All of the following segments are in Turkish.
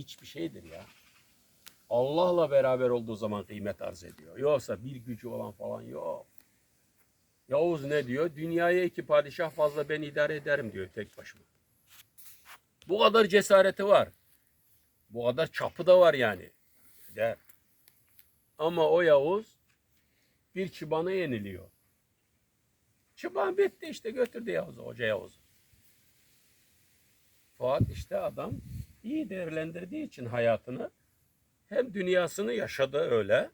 hiçbir şeydir ya. Allah'la beraber olduğu zaman kıymet arz ediyor. Yoksa bir gücü olan falan yok. Yavuz ne diyor? Dünyaya iki padişah fazla ben idare ederim diyor tek başıma. Bu kadar cesareti var. Bu kadar çapı da var yani. Der. Ama o Yavuz bir çıbanı yeniliyor. Çıban bitti işte götürdü Yavuz'u, Hoca Yavuz'u. Fuat işte adam iyi değerlendirdiği için hayatını hem dünyasını yaşadı öyle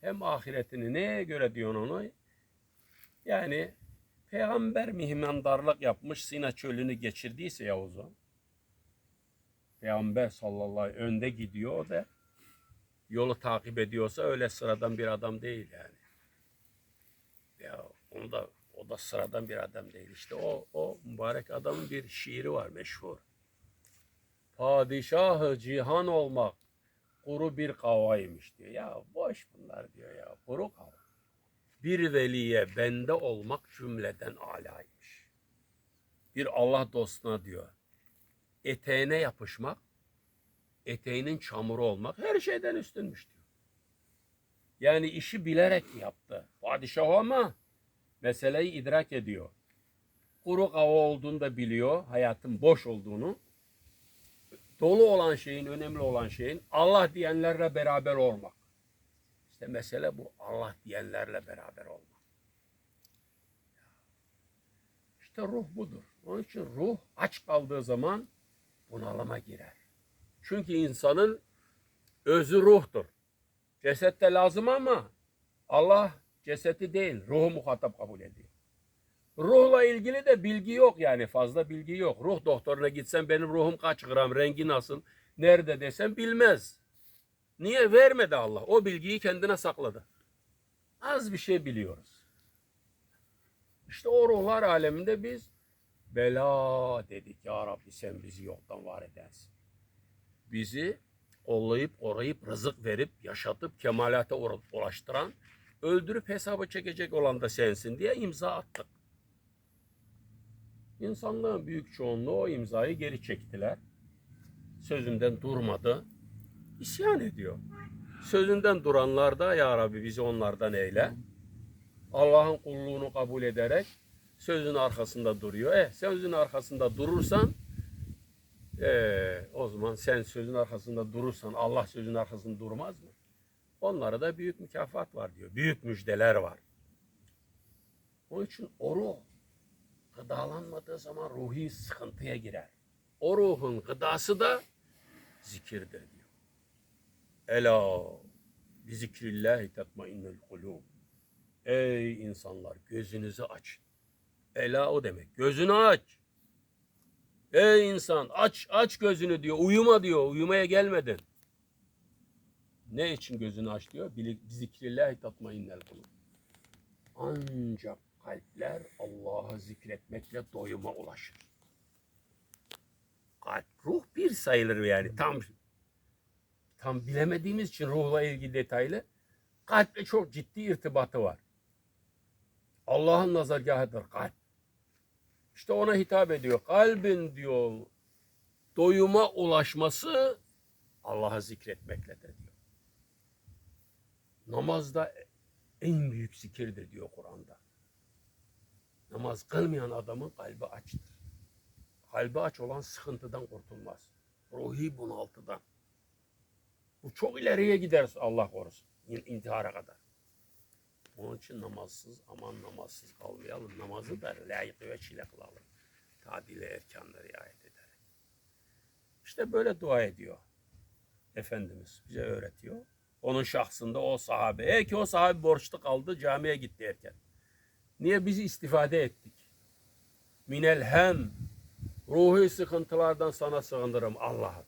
hem ahiretini neye göre diyorsun onu? Yani peygamber mihmandarlık yapmış Sina çölünü geçirdiyse Yavuz'u peygamber sallallahu aleyhi önde gidiyor da yolu takip ediyorsa öyle sıradan bir adam değil yani. Ya onu da o da sıradan bir adam değil. İşte o o mübarek adamın bir şiiri var meşhur. Padişahı cihan olmak kuru bir kavaymış diyor. Ya boş bunlar diyor ya. Kuru kava. Bir veliye bende olmak cümleden alaymış. Bir Allah dostuna diyor. Eteğine yapışmak, eteğinin çamuru olmak her şeyden üstünmüş diyor. Yani işi bilerek yaptı. Padişah ama meseleyi idrak ediyor. Kuru kava olduğunu da biliyor, hayatın boş olduğunu. Dolu olan şeyin, önemli olan şeyin Allah diyenlerle beraber olmak. İşte mesele bu. Allah diyenlerle beraber olmak. İşte ruh budur. Onun için ruh aç kaldığı zaman bunalıma girer. Çünkü insanın özü ruhtur. Ceset de lazım ama Allah cesedi değil, ruhu muhatap kabul ediyor. Ruhla ilgili de bilgi yok yani fazla bilgi yok. Ruh doktoruna gitsen benim ruhum kaç gram, rengi nasıl, nerede desem bilmez. Niye vermedi Allah? O bilgiyi kendine sakladı. Az bir şey biliyoruz. İşte o ruhlar aleminde biz bela dedik ya Rabbi sen bizi yoktan var edensin. Bizi kollayıp koruyup rızık verip yaşatıp kemalata ulaştıran öldürüp hesaba çekecek olan da sensin diye imza attık. İnsanlığın büyük çoğunluğu o imzayı geri çektiler. Sözünden durmadı. İsyan ediyor. Sözünden duranlar da ya Rabbi bizi onlardan eyle. Allah'ın kulluğunu kabul ederek sözün arkasında duruyor. E sözün arkasında durursan e, o zaman sen sözün arkasında durursan Allah sözün arkasında durmaz mı? Onlara da büyük mükafat var diyor. Büyük müjdeler var. Onun için o ruh gıdalanmadığı zaman ruhi sıkıntıya girer. O ruhun gıdası da zikirdir diyor. Ela bi zikrillahi tatmainnul kulub. Ey insanlar gözünüzü açın. Ela o demek. Gözünü aç. Ey insan aç aç gözünü diyor. Uyuma diyor. Uyumaya gelmedin. Ne için gözünü aç diyor? Zikrillahi tatmainnul kulub. Ancak kalpler Allah'ı zikretmekle doyuma ulaşır. Kalp, ruh bir sayılır yani. Tam tam bilemediğimiz için ruhla ilgili detaylı kalple çok ciddi irtibatı var. Allah'ın nazargahıdır kalp. İşte ona hitap ediyor. Kalbin diyor doyuma ulaşması Allah'ı zikretmekledir diyor. Namazda en büyük zikirdir diyor Kur'an'da. Namaz kılmayan adamın kalbi açtır. Kalbi aç olan sıkıntıdan kurtulmaz. Ruhi bunaltıdan. Bu çok ileriye gider Allah korusun. İn- intihara kadar. Onun için namazsız aman namazsız kalmayalım. Namazı da layık ve çile kılalım. Tadile erkanları riayet ederek. İşte böyle dua ediyor. Efendimiz bize öğretiyor. Onun şahsında o sahabe. E ki o sahabe borçlu kaldı camiye gitti erken. Niye biz istifade ettik? Minel hem ruhi sıkıntılardan sana sığınırım Allah'ım.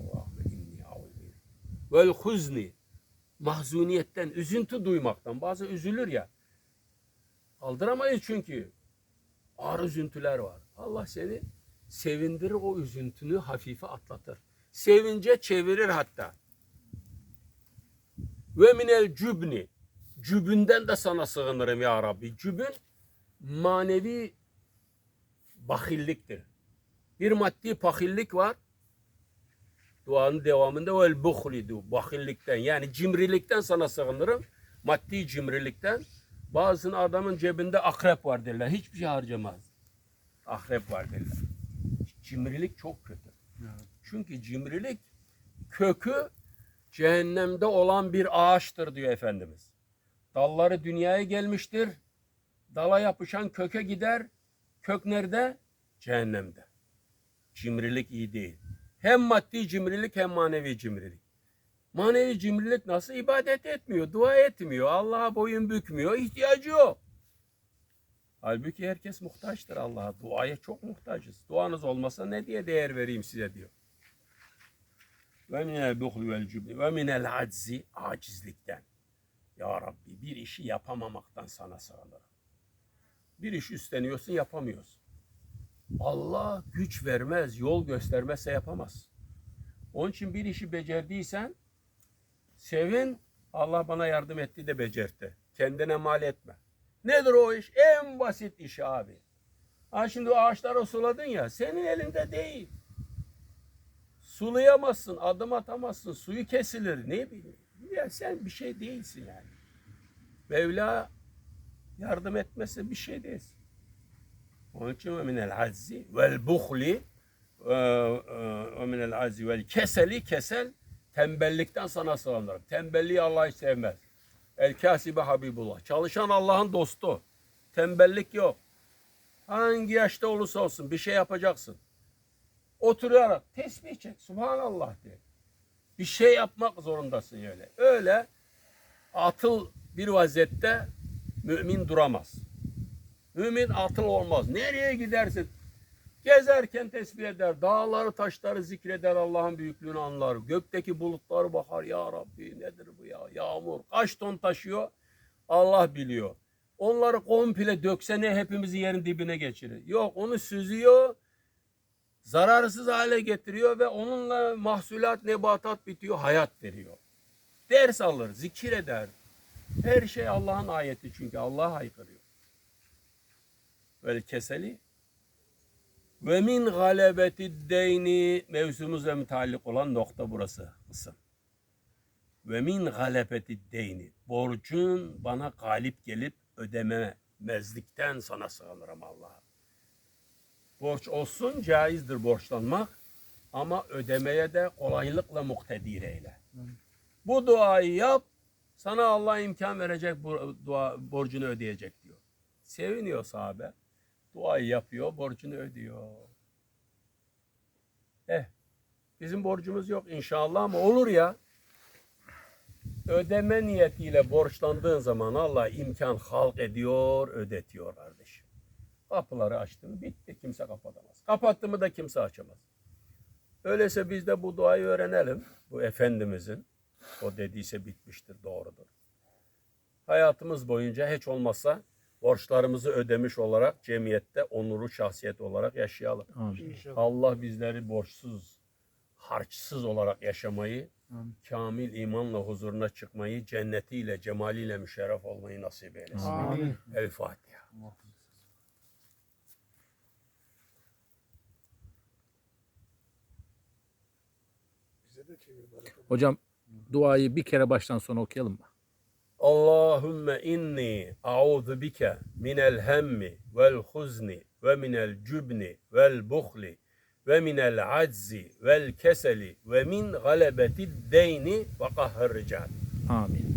Allahümme inni auzu Vel huzni mahzuniyetten, üzüntü duymaktan. Bazı üzülür ya. Kaldıramayız çünkü. Ağır üzüntüler var. Allah seni sevindirir o üzüntünü hafife atlatır. Sevince çevirir hatta. Ve minel cübni. Cübünden de sana sığınırım ya Rabbi. Cübün manevi bahilliktir. Bir maddi pakillik var. Duanın devamında vel buhli diyor. Bakillikten yani cimrilikten sana sığınırım. Maddi cimrilikten. Bazısının adamın cebinde akrep var derler. Hiçbir şey harcamaz. Akrep var derler. Cimrilik çok kötü. Çünkü cimrilik kökü cehennemde olan bir ağaçtır diyor Efendimiz. Dalları dünyaya gelmiştir. Dala yapışan köke gider. Kök nerede? Cehennemde. Cimrilik iyi değil. Hem maddi cimrilik hem manevi cimrilik. Manevi cimrilik nasıl? ibadet etmiyor, dua etmiyor, Allah'a boyun bükmüyor, ihtiyacı yok. Halbuki herkes muhtaçtır Allah'a. Duaya çok muhtacız. Duanız olmasa ne diye değer vereyim size diyor. Ve minel buhli vel cübni ve minel aczi acizlikten. Ya Rabbi bir işi yapamamaktan sana sığınırım. Bir iş üstleniyorsun yapamıyorsun. Allah güç vermez, yol göstermezse yapamaz. Onun için bir işi becerdiysen sevin Allah bana yardım etti de becertti. Kendine mal etme. Nedir o iş? En basit iş abi. Ha şimdi o ağaçları suladın ya senin elinde değil. Sulayamazsın, adım atamazsın, suyu kesilir. Ne bileyim. Ya sen bir şey değilsin yani. Mevla yardım etmezse bir şey değilsin. Onun için ve minel azzi vel buhli ve ve minel azzi vel keseli kesel tembellikten sana sığınırım. Tembelliği Allah hiç sevmez. El kasibe habibullah. Çalışan Allah'ın dostu. Tembellik yok. Hangi yaşta olursa olsun bir şey yapacaksın. Oturarak tesbih çek. Subhanallah de. Bir şey yapmak zorundasın öyle. Öyle atıl bir vaziyette mümin duramaz. Mümin atıl olmaz. Nereye gidersin? Gezerken tesbih eder. Dağları taşları zikreder. Allah'ın büyüklüğünü anlar. Gökteki bulutları bakar. Ya Rabbi nedir bu ya? Yağmur. Kaç ton taşıyor? Allah biliyor. Onları komple dökse ne hepimizi yerin dibine geçirir. Yok onu süzüyor. Zararsız hale getiriyor ve onunla mahsulat, nebatat bitiyor. Hayat veriyor. Ders alır, zikir eder. Her şey Allah'ın ayeti çünkü Allah haykırıyor. Vel keseli ve min galebeti deyni mevzumuzla müteallik olan nokta burası kısım. Ve min galebeti deyni borcun bana galip gelip ödememezlikten sana sığınırım Allah'a. Borç olsun caizdir borçlanmak ama ödemeye de kolaylıkla muktedir eyle. Bu duayı yap sana Allah imkan verecek bu dua, borcunu ödeyecek diyor. Seviniyor sahabe. Duayı yapıyor, borcunu ödüyor. Eh, bizim borcumuz yok inşallah ama olur ya. Ödeme niyetiyle borçlandığın zaman Allah imkan halk ediyor, ödetiyor kardeşim. Kapıları açtın, bitti. Kimse kapatamaz. Kapattı mı da kimse açamaz. Öyleyse biz de bu duayı öğrenelim. Bu Efendimizin. O dediyse bitmiştir, doğrudur. Hayatımız boyunca hiç olmazsa borçlarımızı ödemiş olarak cemiyette onuru şahsiyet olarak yaşayalım. Amin. Allah bizleri borçsuz, harçsız olarak yaşamayı, Amin. kamil imanla huzuruna çıkmayı, cennetiyle, cemaliyle müşerref olmayı nasip eylesin. Amin. El Fatiha. Hocam duayı bir kere baştan sona okuyalım mı? Allahümme inni a'udhu bike minel hemmi vel huzni ve minel cübni vel buhli ve minel aczi vel keseli ve min galebeti deyni ve rical. Amin.